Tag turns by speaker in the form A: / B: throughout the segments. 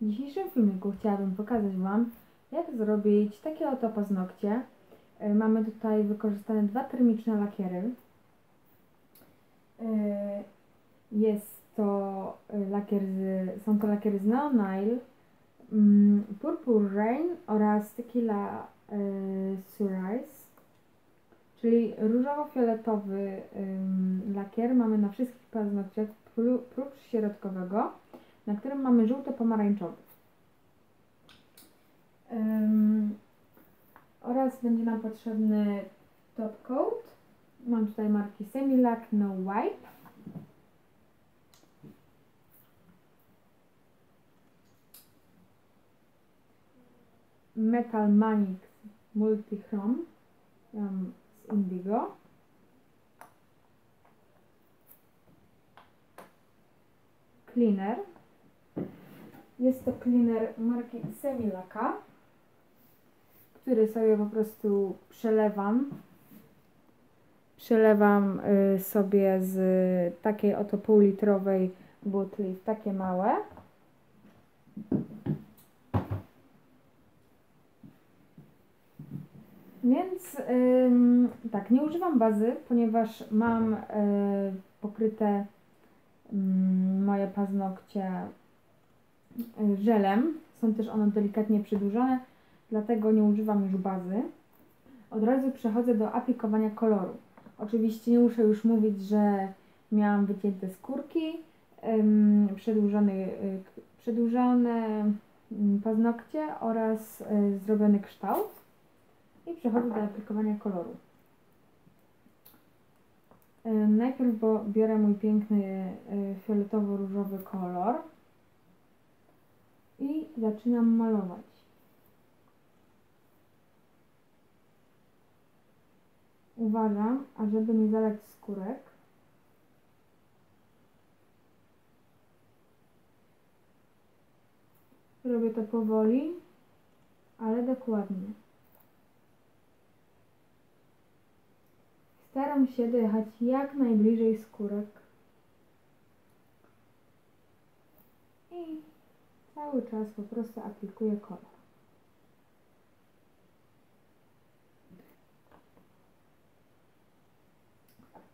A: W dzisiejszym filmiku chciałabym pokazać Wam, jak zrobić takie oto paznokcie. E, Mamy tutaj wykorzystane dwa termiczne lakiery. E, Jest to e, lakier z, są to lakiery z Neonail, mm, Purple Rain oraz Tequila Sunrise. Czyli różowo-fioletowy lakier mamy na wszystkich paznokciach pró- prócz środkowego, na którym mamy żółto-pomarańczowy. Ym, oraz będzie nam potrzebny top coat. Mam tutaj marki Semilac No Wipe. Metal Manix Multichrom um, z Indigo. Cleaner. Jest to cleaner marki Semilaka, który sobie po prostu przelewam. Przelewam y, sobie z takiej oto półlitrowej butli w takie małe. Więc tak, nie używam bazy, ponieważ mam y, pokryte moje paznokcie żelem. Są też one delikatnie przydłużone, dlatego nie używam już bazy. Od razu przechodzę do aplikowania koloru. Oczywiście nie muszę już mówić, że miałam wycięte skórki, przedłużone, y, k- przedłużone ym, paznokcie oraz y, zrobiony kształt i przechodzę do aplikowania koloru. Najpierw biorę mój piękny y, fioletowo-różowy kolor i zaczynam malować. Uważam, ażeby nie zalać skórek. Robię to powoli, ale dokładnie. Staram się dojechać jak najbliżej skórek. I cały czas po prostu aplikuję kolor.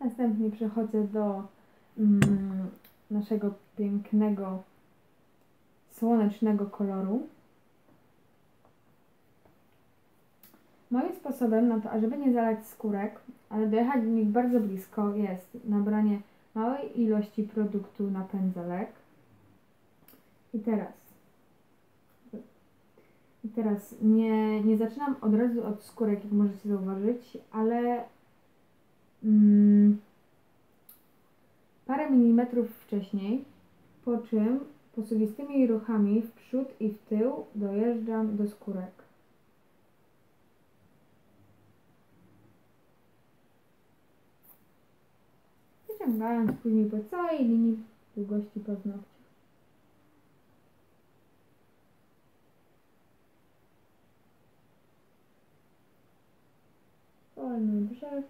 A: Następnie przechodzę do mm, naszego pięknego słonecznego koloru. Moim sposobem na to, ażeby nie zalać skórek, ale dojechać do nich bardzo blisko, jest nabranie małej ilości produktu na pędzelek. I teraz. I teraz nie, nie zaczynam od razu od skórek, jak możecie zauważyć, ale mm, parę milimetrów wcześniej, po czym posuwistymi ruchami w przód i w tył dojeżdżam do skórek. Wyciągając później po całej linii długości paznokcia. Wolny brzeg.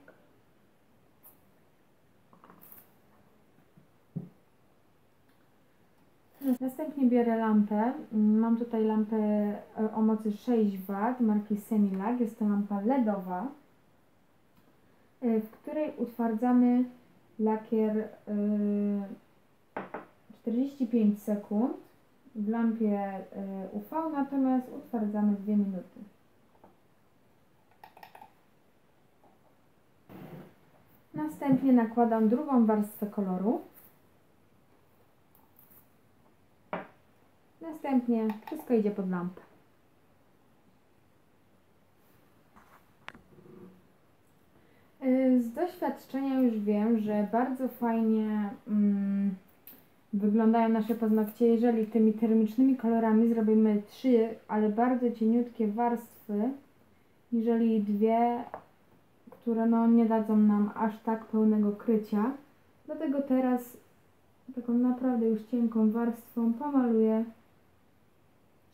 A: Następnie biorę lampę. Mam tutaj lampę e, o mocy 6 W marki Semilag. Jest to lampa LEDowa, e, w której utwardzamy lakier e, 45 sekund. W lampie e, UV natomiast utwardzamy 2 minuty. Następnie nakładam drugą warstwę koloru. Następnie wszystko idzie pod lampę. Y, Z doświadczenia już wiem, że bardzo fajnie mm, wyglądają nasze paznokcie, jeżeli tymi termicznymi kolorami zrobimy trzy, ale bardzo cieniutkie warstwy, jeżeli dwie, które no nie dadzą nam aż tak pełnego krycia. Dlatego teraz taką naprawdę już cienką warstwą pomaluję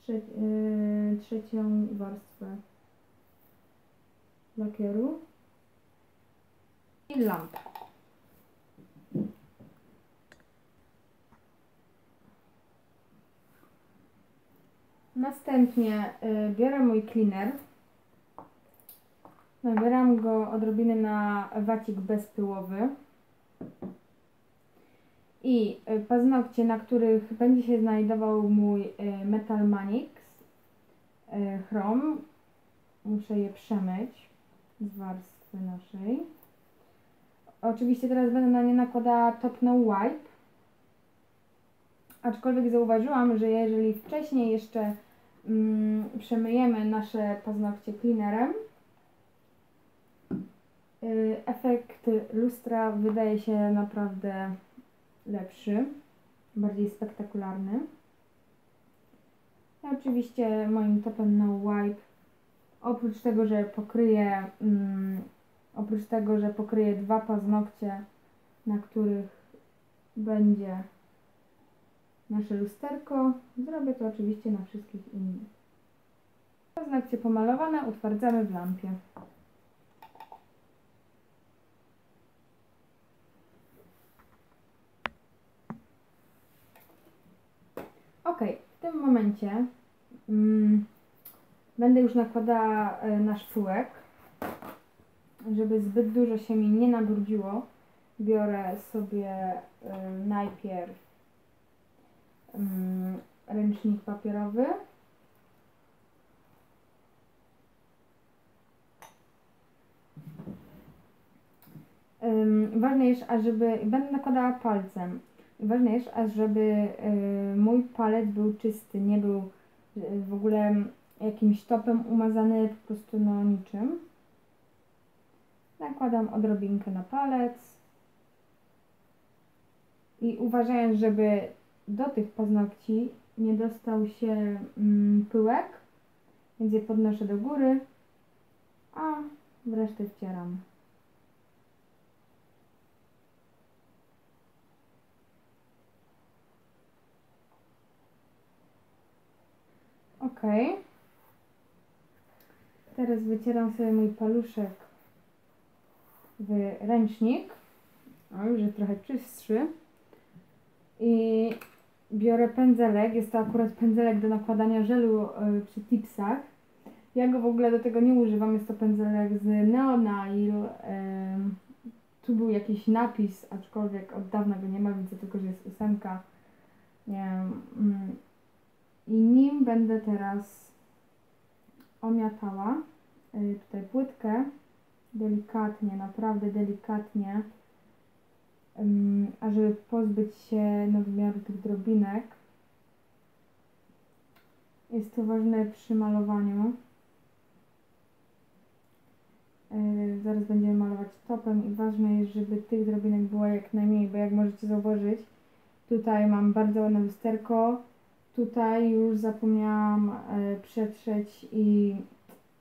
A: trze yy, trzecią warstwę lakieru i lampę. Następnie y, biorę mój cleaner. Nabieram go odrobinę na wacik bezpyłowy. I y, paznokcie, na których będzie się znajdował mój y, Metal Manix y, Chrom. Muszę je przemyć z warstwy naszej. Oczywiście teraz będę na nie nakładała Top No Wipe. Aczkolwiek zauważyłam, że jeżeli wcześniej jeszcze mm, przemyjemy nasze paznokcie cleanerem, efekt lustra wydaje się naprawdę lepszy, bardziej spektakularny. I oczywiście moim topem no wipe, oprócz tego, że pokryje, mm, oprócz tego, że pokryje dwa paznokcie, na których będzie nasze lusterko, zrobię to oczywiście na wszystkich innych. Paznokcie pomalowane utwardzamy w lampie. Ok, w tym momencie mm, będę już nakładała y, nasz pyłek. Żeby zbyt dużo się mi nie nabrudziło, biorę sobie y, najpierw y, ręcznik papierowy. Ważne jest, ażeby, będę nakładała palcem. Ważne jest, ażeby y, mój palec był czysty, nie był y, w ogóle jakimś topem umazany, po prostu no niczym. Nakładam odrobinkę na palec i uważając, żeby do tych paznokci nie dostał się mm, pyłek, więc je podnoszę do góry, a resztę wcieram. Ok. Teraz wycieram sobie mój paluszek w ręcznik. O, już jest trochę czystszy. I biorę pędzelek. Jest to akurat pędzelek do nakładania żelu y, przy tipsach. Ja go w ogóle do tego nie używam. Jest to pędzelek z Neonail. Tu był jakiś napis, aczkolwiek od dawna go nie ma. Widzę tylko, że jest ósemka. Nie wiem. I nim będę teraz omiatała y, tutaj płytkę delikatnie, naprawdę delikatnie, ażeby pozbyć się nadmiaru tych drobinek. Jest to ważne przy malowaniu. Yy, zaraz będziemy malować topem i ważne jest, żeby tych drobinek było jak najmniej, bo jak możecie zauważyć, tutaj mam bardzo ładne lusterko, tutaj już zapomniałam yy, przetrzeć i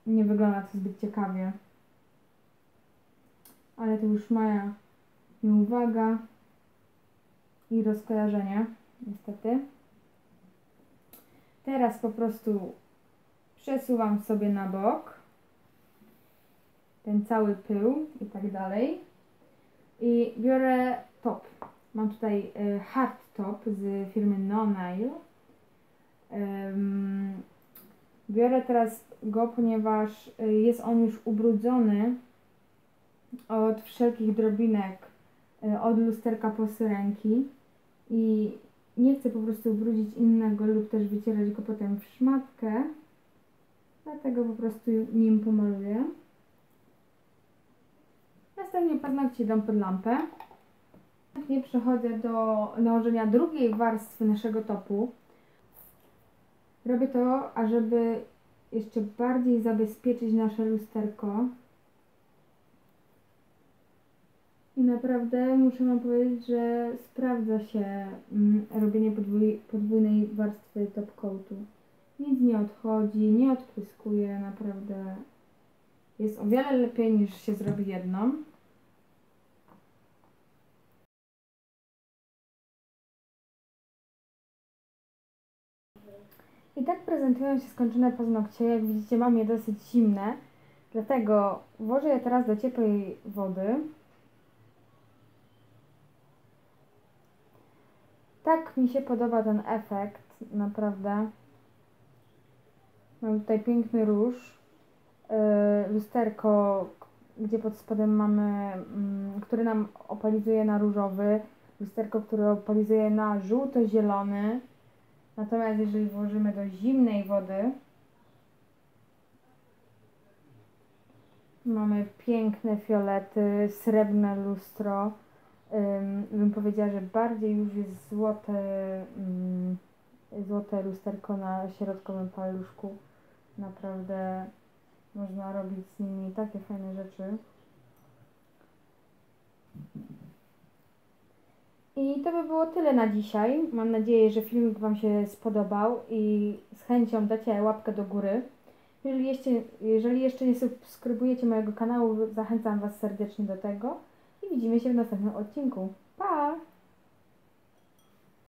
A: nie wygląda to zbyt ciekawie ale to już moja nieuwaga i rozkojarzenie, niestety. Teraz po prostu przesuwam sobie na bok ten cały pył i tak dalej. I biorę top. Mam tutaj y, hard top z firmy No Nail. Biorę teraz go, ponieważ y, jest on już ubrudzony od wszelkich drobinek e, od lusterka po syrenki i nie chcę po prostu ubrudzić innego lub też wycierać go potem w szmatkę, dlatego po prostu nim pomaluję. Następnie paznokcie dam pod lampę. Następnie przechodzę do nałożenia drugiej warstwy naszego topu. Robię to, ażeby jeszcze bardziej zabezpieczyć nasze lusterko. I naprawdę muszę Wam powiedzieć, że sprawdza się mm, robienie podwój, podwójnej warstwy top coatu. Nic nie odchodzi, nie odpryskuje, naprawdę jest o wiele lepiej niż się zrobi jedną. I tak prezentują się skończone paznokcie. Jak widzicie mam je dosyć zimne, dlatego włożę je teraz do ciepłej wody. Tak mi się podoba ten efekt, naprawdę. Mam tutaj piękny róż, yy, lusterko, gdzie pod spodem mamy, mm, który nam opalizuje na różowy, lusterko, które opalizuje na żółto-zielony. Natomiast jeżeli włożymy do zimnej wody, mamy piękne fiolety, srebrne lustro. Ym, bym powiedziała, że bardziej już jest złote, złote lusterko na środkowym paluszku. Naprawdę można robić z nimi takie fajne rzeczy. I to by było tyle na dzisiaj. Mam nadzieję, że filmik Wam się spodobał i z chęcią dacie łapkę do góry. Jeżeli jeszcze, jeżeli jeszcze nie subskrybujecie mojego kanału, zachęcam Was serdecznie do tego i widzimy się w następnym odcinku.